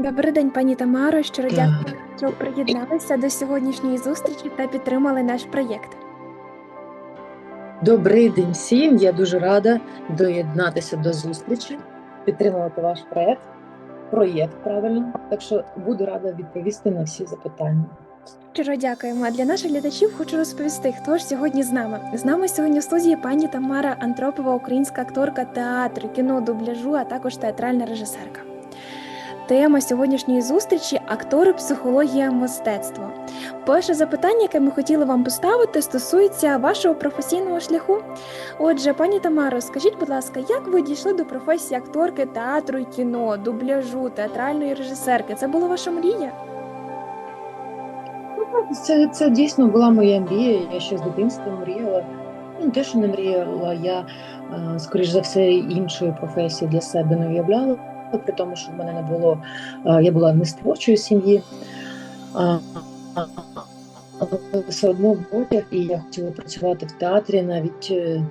Добрий день, пані Тамаро. Щиро дякую, що приєдналися до сьогоднішньої зустрічі та підтримали наш проєкт. Добрий день всім. Я дуже рада доєднатися до зустрічі, підтримувати ваш проєкт. Проєкт правильно. Так що буду рада відповісти на всі запитання. Щиро дякуємо. А для наших глядачів хочу розповісти, хто ж сьогодні з нами. З нами сьогодні в студії пані Тамара Антропова, українська акторка театру, кіно, дубляжу, а також театральна режисерка. Тема сьогоднішньої зустрічі актори, психологія, мистецтво. Перше запитання, яке ми хотіли вам поставити, стосується вашого професійного шляху. Отже, пані Тамаро, скажіть, будь ласка, як ви дійшли до професії акторки театру і кіно, дубляжу, театральної режисерки? Це була ваша мрія? Це, це дійсно була моя мрія. Я ще з дитинства мріяла. Ну, те, що не мріяла, я, е, скоріш за все, іншої професії для себе не уявляла, при тому, що в мене не було, е, я була не з творчої сім'ї. Все одно потяг, і я хотіла працювати в театрі, навіть е,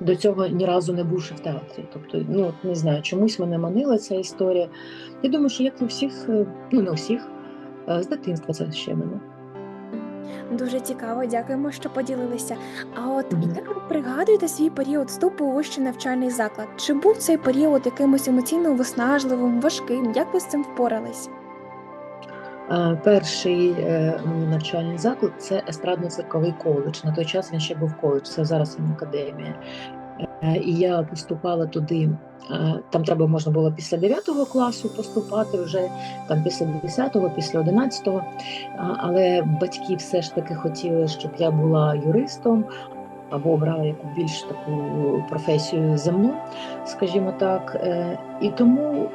до цього ні разу не бувши в театрі. Тобто, ну не знаю, чомусь мене манила ця історія. Я думаю, що як у всіх, е, ну не всіх, з дитинства це ще мене. Дуже цікаво, дякуємо, що поділилися. А от Мгм. як ви пригадуєте свій період вступу у вищий навчальний заклад? Чи був цей період якимось емоційно виснажливим, важким? Як ви з цим впорались? Перший е, мій навчальний заклад це естрадно-цирковий коледж. На той час він ще був коледж, це зараз він академія. Е, І я поступала туди. е, Там треба можна було після 9 класу поступати, вже там після 10-го, після 11-го. Але батьки все ж таки хотіли, щоб я була юристом або обрала яку більш таку професію земну, скажімо так. Е, І тому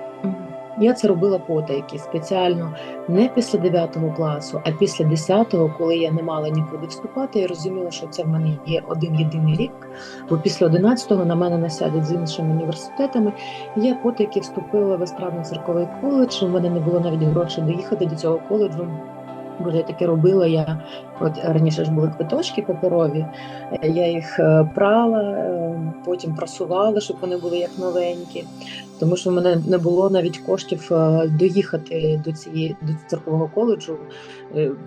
я це робила потайки спеціально не після 9 класу, а після 10-го, коли я не мала нікуди вступати, я розуміла, що це в мене є один єдиний рік. Бо після 11-го на мене насядуть з іншими університетами. Я потайки вступила в естрадно-цирковий коледж. У мене не було навіть грошей доїхати до цього коледжу. Бо я таке робила. Я от раніше ж були квиточки паперові, я їх е, прала, е, потім прасувала, щоб вони були як новенькі. Тому що в мене не було навіть коштів е, доїхати до цієї до церкового коледжу,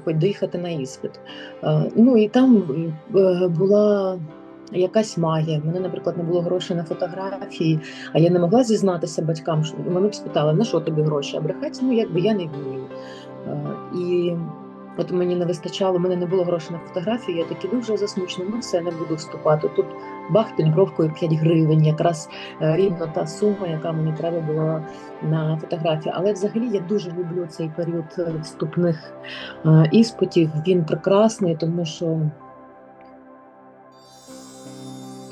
доїхати на іспит. Ну і там була. Якась магія. У мене, наприклад, не було грошей на фотографії, а я не могла зізнатися батькам. що Вони б спитали, на що тобі гроші? А брехати, ну якби я не вмію. Е, І от мені не вистачало, мене не було грошей на фотографію, я такі дуже засмучена, ну все, не буду вступати. Тут бах під бровкою 5 гривень, якраз е, рівно та сума, яка мені треба була на фотографії. Але взагалі я дуже люблю цей період е, вступних е, іспитів. Він прекрасний, тому що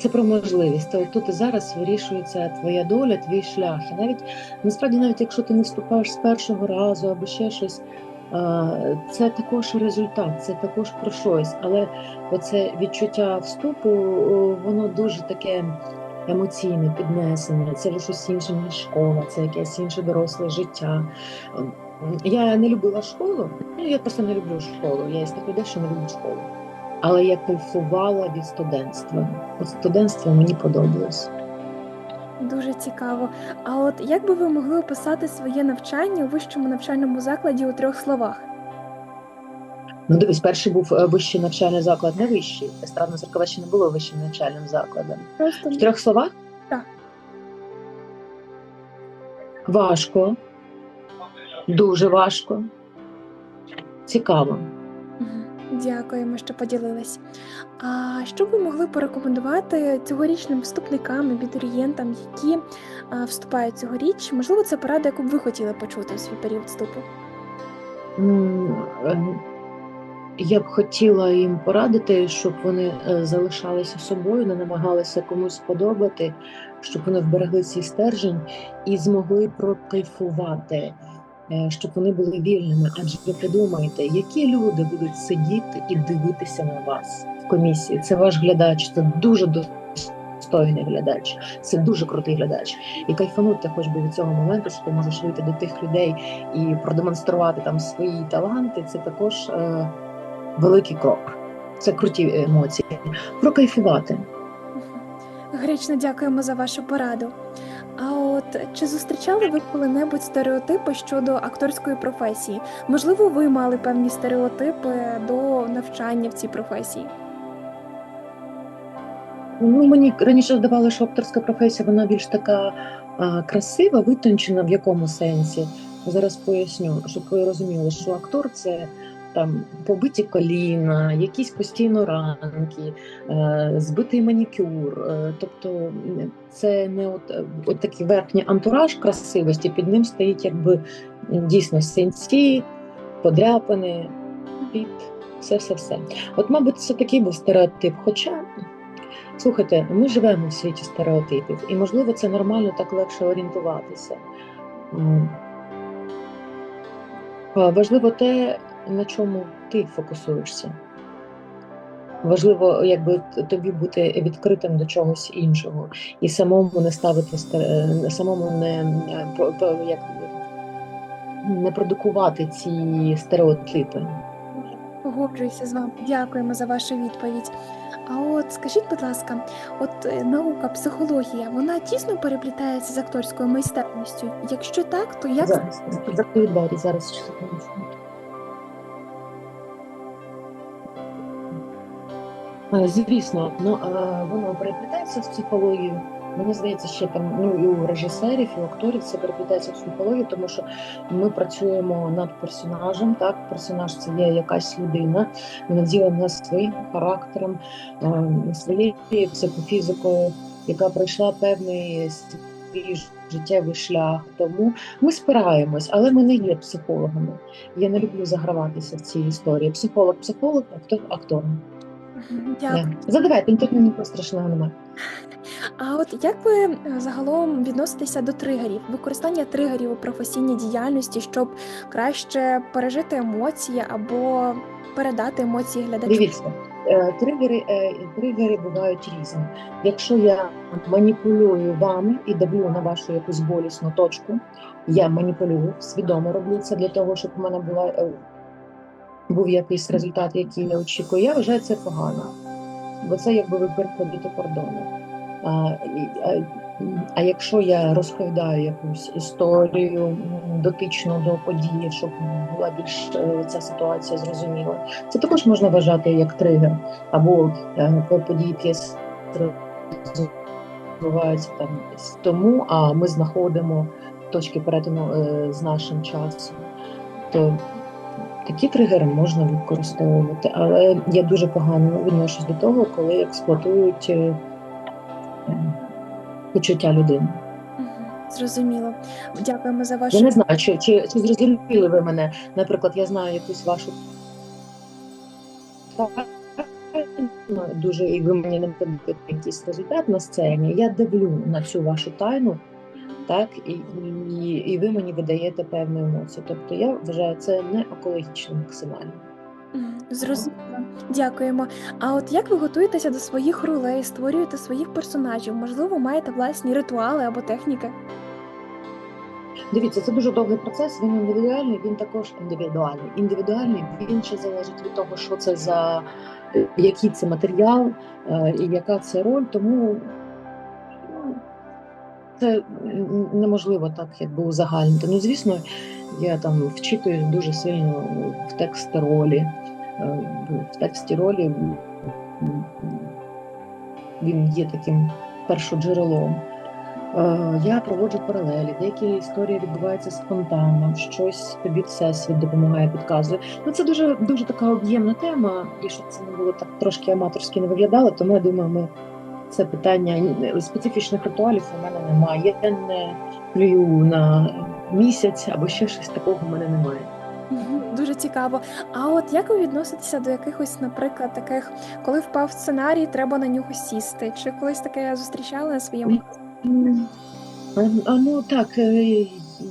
це про можливість. Та тут і зараз вирішується твоя доля, твій шлях. І навіть насправді, навіть якщо ти не вступаєш з першого разу або ще щось, е, це також результат, це також про щось. Але оце відчуття вступу, воно дуже таке емоційне, піднесене. Це щось інше, ніж школа, це якесь інше доросле життя. Ем, Я не любила школу, ну я просто не люблю школу. Я із тих що не люблю школу. Але я кайфувала від студентства. От студентство мені подобалось. Дуже цікаво. А от як би ви могли описати своє навчання у вищому навчальному закладі у трьох словах? Ну, дивись, перший був е, вищий навчальний заклад, не вищий. Естрадно церкова ще не було вищим навчальним закладом. Просто В трьох словах? Так. Важко. Дуже важко. Цікаво. Дякуємо, що поділились. А що ви могли порекомендувати цьогорічним вступникам, абітурієнтам, які вступають цьогоріч? Можливо, це порада, яку б ви хотіли почути у свій період вступу? Е, Я б хотіла їм порадити, щоб вони е, залишалися собою, не намагалися комусь сподобати, щоб вони вберегли свій стержень і змогли прокайфувати, щоб вони були вільними. Адже ви подумайте, які люди будуть сидіти і дивитися на вас в комісії. Це ваш глядач, це дуже достойний глядач, це дуже крутий глядач. І кайфанути хоч би від цього моменту, що ти можеш вийти до тих людей і продемонструвати там свої таланти, це також е, великий крок. Це круті емоції. Прокайфувати. Гречно дякуємо за вашу пораду. А от чи зустрічали ви коли-небудь стереотипи щодо акторської професії? Можливо, ви мали певні стереотипи до навчання в цій професії? Ну, мені раніше здавалося, що акторська професія вона більш така а, красива, витончена в якому сенсі. Зараз поясню, щоб ви розуміли, що актор це там побиті коліна, якісь постійно ранки, е, збитий манікюр. Е, тобто це не от, е, от такий верхній антураж красивості, під ним стоїть якби дійсно синці, подряпини, піт, все, все, все. От, мабуть, це такий був стереотип. Хоча Слухайте, ми живемо в світі стереотипів, і можливо це нормально так легше орієнтуватися. Важливо те, на чому ти фокусуєшся. Важливо, якби тобі бути відкритим до чогось іншого і самому не ставити е, самому не, е, як, не продукувати ці стереотипи. Погоджуюся з вами. Дякуємо за вашу відповідь. А от скажіть, будь ласка, от е, наука, психологія, вона тісно переплітається з акторською майстерністю? Якщо так, то як Зараз двері, зараз Звісно, ну е, воно переплітається з психологією. Мені здається, ще там ну і у режисерів, і у акторів це переплітається з психологією, тому що ми працюємо над персонажем. Так, персонаж це є якась людина, наділена своїм характером, е, своєю психофізикою, яка пройшла певний свій життєвий шлях. Тому ми спираємось, але ми не є психологами. Я не люблю заграватися в цій історії. Психолог, психолог, актор, актор. Дякую. Задавайте, тут нічого страшного немає. А от як ви е, загалом відноситеся до тригерів, використання тригерів у професійній діяльності, щоб краще пережити емоції або передати емоції глядачу? Дивіться, е, тригери, е, тригери бувають різні. Якщо я маніпулюю вами і давлю на вашу якусь болісну точку, я маніпулюю, свідомо роблю це для того, щоб у мене була, був якийсь результат, який я очікую. Я вважаю це погано, бо це якби ви переходите кордони. А, а, якщо я розповідаю якусь історію дотичну до події, щоб була більш е, ця ситуація зрозуміла, це також можна вважати як тригер, або е, по події п'єси розвиваються там тому, а ми знаходимо точки перетину е, з нашим часом. То такі тригери можна використовувати, але я дуже погано відношусь до того, коли експлуатують е, почуття людини. Зрозуміло. Дякуємо за вашу. Я не знаю, чи, чи, чи зрозуміли ви мене. Наприклад, я знаю якусь вашу дуже і ви мені не даєте якийсь результат на сцені. Я дивлю на цю вашу тайну, так, і, і, і ви мені видаєте певну емоцію. Тобто я вважаю це не екологічно максимально. Зрозуміло. Дякуємо. А от як ви готуєтеся до своїх ролей, створюєте своїх персонажів? Можливо, маєте власні ритуали або техніки? Дивіться, це дуже довгий процес. Він індивідуальний, він також індивідуальний. Індивідуальний він ще залежить від того, що це за який це матеріал е, і яка це роль. Тому це неможливо так, якби узагальнити. Ну, звісно, я там вчитуюсь дуже сильно в тексти ролі. Е, В тексті ролі він є таким першоджерелом. Е, Я проводжу паралелі, деякі історії відбуваються спонтанно, щось тобі всесвіт допомагає, підказує. Ну це дуже дуже така об'ємна тема, і щоб це не було так трошки аматорськи не виглядало, тому я думаю, ми це питання специфічних ритуалів у мене немає. Я не плюю на місяць або ще щось такого в мене немає. Дуже цікаво. А от як ви відноситеся до якихось, наприклад, таких, коли впав сценарій, треба на нього сісти? Чи колись таке зустрічали на своєму? Ну так, е,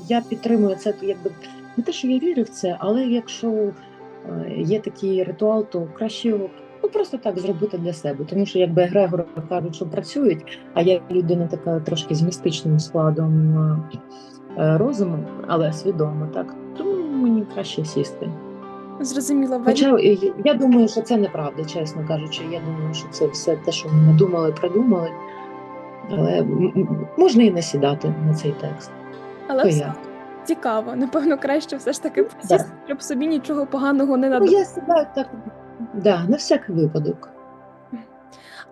я підтримую це, якби не те, що я вірю в це, але якщо е, є такий ритуал, то краще його просто так зробити для себе. Тому що якби Грегори кажуть, що працюють, а я людина така трошки з містичним складом е, розуму, але свідомо, так, то мені краще сісти. Зрозуміло, Хоча е, я думаю, що це неправда, чесно кажучи. Я думаю, що це все те, що ми надумали, придумали. Але можна і не сідати на цей текст. Але То все цікаво. Напевно, краще все ж таки Так. присісти, щоб собі нічого поганого не Ну, я сідаю так, да, на всякий випадок.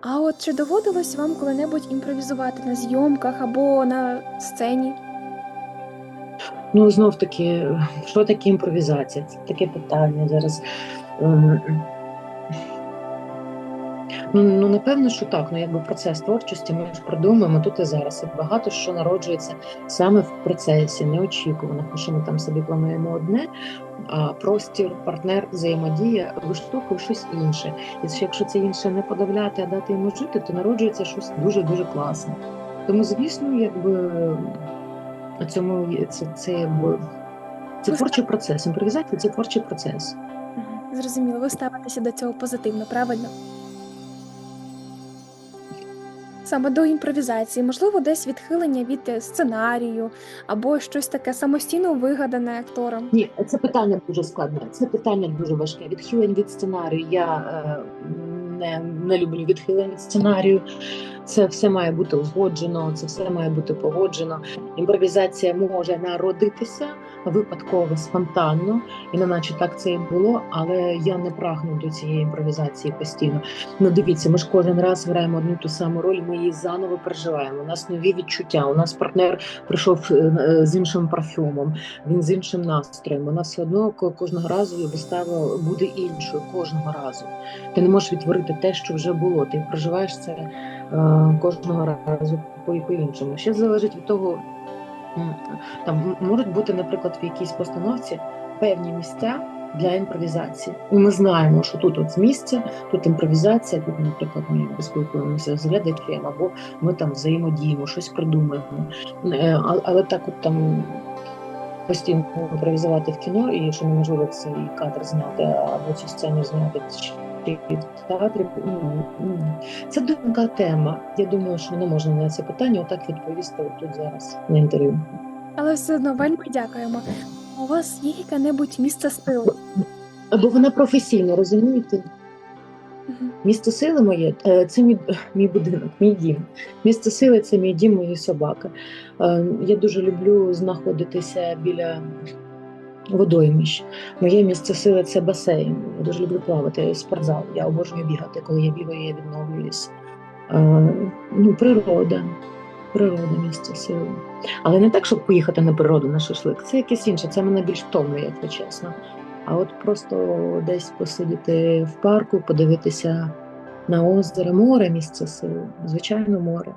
А от чи доводилось вам коли-небудь імпровізувати на зйомках або на сцені? Ну, знов таки, що таке імпровізація? Це таке питання зараз. Ну, ну, напевно, що так. Ну, якби процес творчості ми ж продумуємо тут і зараз. І багато що народжується саме в процесі, неочікувано, тому що ми там собі плануємо одне, а простір, партнер, взаємодія виштовхує щось інше. І ще якщо це інше не подавляти, а дати йому жити, то народжується щось дуже дуже класне. Тому, звісно, якби цьому це, це якби це творчий процес. Імпровізація це творчий процес. Зрозуміло, ви ставитеся до цього позитивно, правильно? Саме до імпровізації, можливо, десь відхилення від е, сценарію або щось таке самостійно вигадане актором. Ні, це питання дуже складне. Це питання дуже важке. Відхилень від сценарію. Я е, не, не люблю відхилень від сценарію. Це все має бути узгоджено, це все має бути погоджено. Імпровізація може народитися випадково, спонтанно, і не наче так це і було, але я не прагну до цієї імпровізації постійно. Ну дивіться, ми ж кожен раз граємо одну ту саму роль, ми її заново переживаємо. У нас нові відчуття. У нас партнер прийшов е, е, з іншим парфюмом, він з іншим настроєм. Вона все одно ко- кожного разу вистава буде іншою кожного разу. Ти не можеш відтворити те, що вже було. Ти проживаєш це е, кожного разу по, по іншому. Ще залежить від того, там можуть бути, наприклад, в якійсь постановці певні місця. Для імпровізації, і ми знаємо, що тут от місце, тут імпровізація, тут, наприклад, ми спілкуємося з глядачем, або ми там взаємодіємо, щось придумуємо. Е, Але так, от там постійно імпровізувати в кіно, і що неможливо цей кадр зняти або цю сцену зняти театрі. ну, ну, Це думка тема. Я думаю, що не можна на це питання отак відповісти тут зараз на інтерв'ю. Але все одно вельми дякуємо. У вас є яке-небудь місце сили? Бо вона професійна, розумієте? Місце сили моє е, це мій, мій будинок, мій дім. Місце сили це мій дім, мої собака. Е, Я дуже люблю знаходитися біля водоймищ. Моє місце сили це басейн. Я дуже люблю плавати, спортзал. Я обожнюю бігати. Коли я бігаю, я відновлююсь. Ну, природа. Природа місце сили. Але не так, щоб поїхати на природу на шашлик. Це якесь інше. Це мене більш втомлює, якщо чесно. А от просто десь посидіти в парку, подивитися на озеро, море, місце сили, звичайно, море.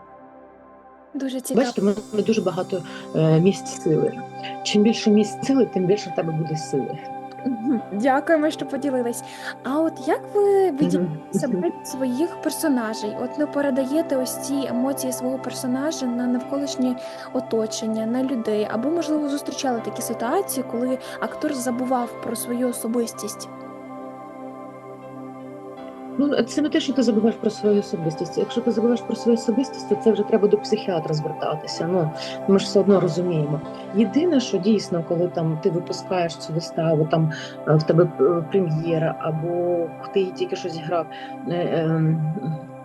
Дуже цікаво. Бачите, в мене дуже багато е, місць сили. Чим більше місць сили, тим більше в тебе буде сили. Мгм. Дякуємо, що поділились. А от як ви Мгм. себе від своїх персонажей? От не передаєте ось ці емоції свого персонажа на навколишнє оточення, на людей, або можливо зустрічали такі ситуації, коли актор забував про свою особистість. Ну, це не те, що ти забуваєш про свою особистість. Якщо ти забуваєш про свою особистість, то це вже треба до психіатра звертатися. Ну ми ж все одно розуміємо. Єдине, що дійсно, коли там ти випускаєш цю виставу, там е, в тебе е, прем'єра, або ти тільки щось грав. е, е,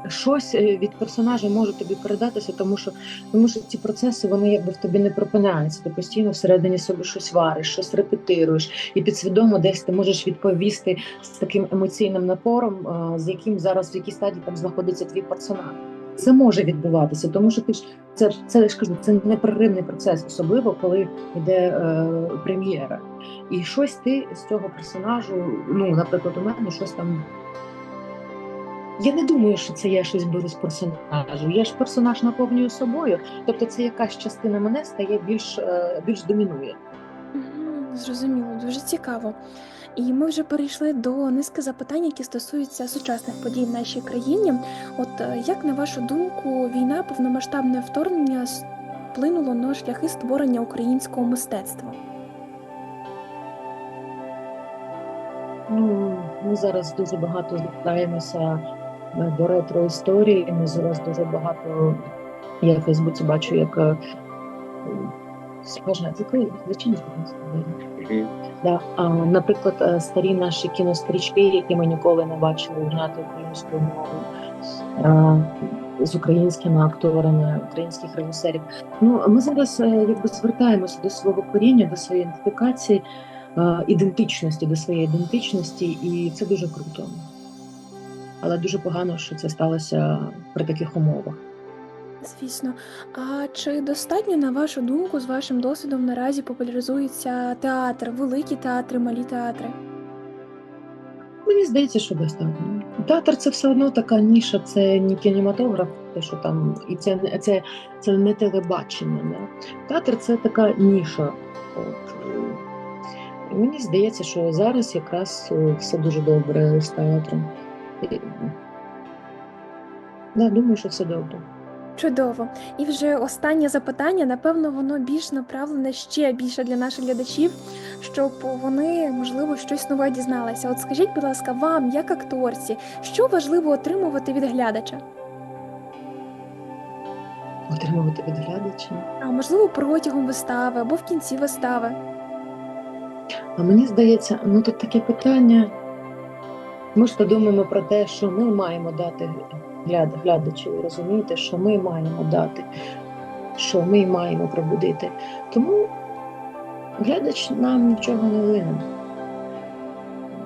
Щось е, від персонажа може тобі передатися, тому що тому що ці процеси вони якби в тобі не припиняються. Ти постійно всередині собі щось вариш, щось репетируєш, і підсвідомо десь ти можеш відповісти з таким емоційним напором, з яким зараз в якій стадії там знаходиться твій персонаж. Це може відбуватися, тому що ти ж це це я ж кажу, це непреривний процес, особливо коли йде е, прем'єра. І щось ти з цього персонажу, ну, наприклад, у мене щось там. Я не думаю, що це я щось беру з персонажу. Я ж персонаж наповнюю собою, тобто це якась частина мене стає більш, е, більш домінує. Зрозуміло, дуже цікаво. І ми вже перейшли до низки запитань, які стосуються сучасних подій в нашій країні. От е, як на вашу думку, війна, повномасштабне вторгнення вплинуло на шляхи створення українського мистецтва? Ну, ми зараз дуже багато звертаємося до ретро історії. Ми зараз дуже багато. Я в Фейсбуці бачу, як е, закрий, зачинись, Да. А, наприклад, е, старі наші кінострічки, які ми ніколи не бачили зняти українською мовою. Е, з українськими акторами, українських режисерів. Ну ми зараз е, якби звертаємося до свого коріння, до своєї ідентифікації, е, ідентичності, до своєї ідентичності, і це дуже круто. Але дуже погано, що це сталося при таких умовах. Звісно. А чи достатньо, на вашу думку, з вашим досвідом наразі популяризується театр, великі театри, малі театри? Мені здається, що достатньо. Театр це все одно така ніша, це не кінематограф, те, що там, і це, це, це не телебачення. Не? Театр це така ніша. От. І мені здається, що зараз якраз е, все дуже добре з театром. Да, думаю, що все добре. Чудово. І вже останнє запитання, напевно, воно більш направлене ще більше для наших глядачів, щоб вони, можливо, щось нове дізналися. От скажіть, будь ласка, вам, як акторці, що важливо отримувати від глядача? Отримувати від глядача. А можливо, протягом вистави або в кінці вистави? А мені здається, ну тут таке питання. Ми ж то думаємо про те, що ми маємо дати гляд, глядачеві, розумієте, що ми маємо дати, що ми маємо пробудити. Тому глядач нам нічого не винен.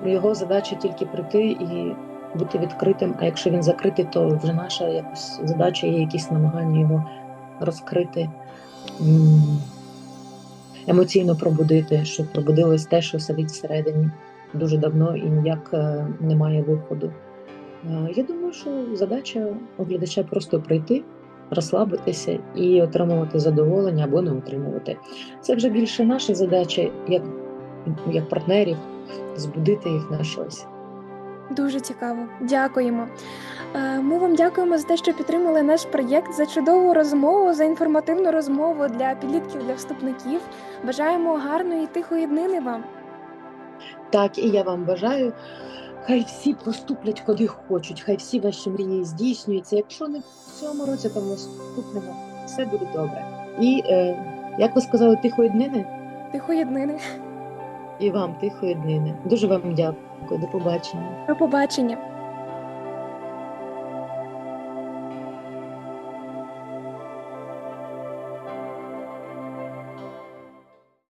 Його задача тільки прийти і бути відкритим. А якщо він закритий, то вже наша якось задача є якісь намагання його розкрити. емоційно пробудити, щоб пробудилось те, що сидить всередині дуже давно і ніяк е, немає виходу. Е, Я думаю, що задача у глядача просто прийти, розслабитися і отримувати задоволення або не отримувати. Це вже більше наша задача, як, як партнерів, збудити їх на щось. Дуже цікаво. Дякуємо. Е, Ми вам дякуємо за те, що підтримали наш проєкт, за чудову розмову, за інформативну розмову для підлітків, для вступників. Бажаємо гарної і тихої днини вам. Так, і я вам бажаю. Хай всі поступлять куди хочуть, хай всі ваші мрії здійснюються. Якщо не в цьому році, то в наступному все буде добре. І е, як ви сказали, тихої днини, Тихої днини. і вам тихої днини. Дуже вам дякую. До побачення. До побачення.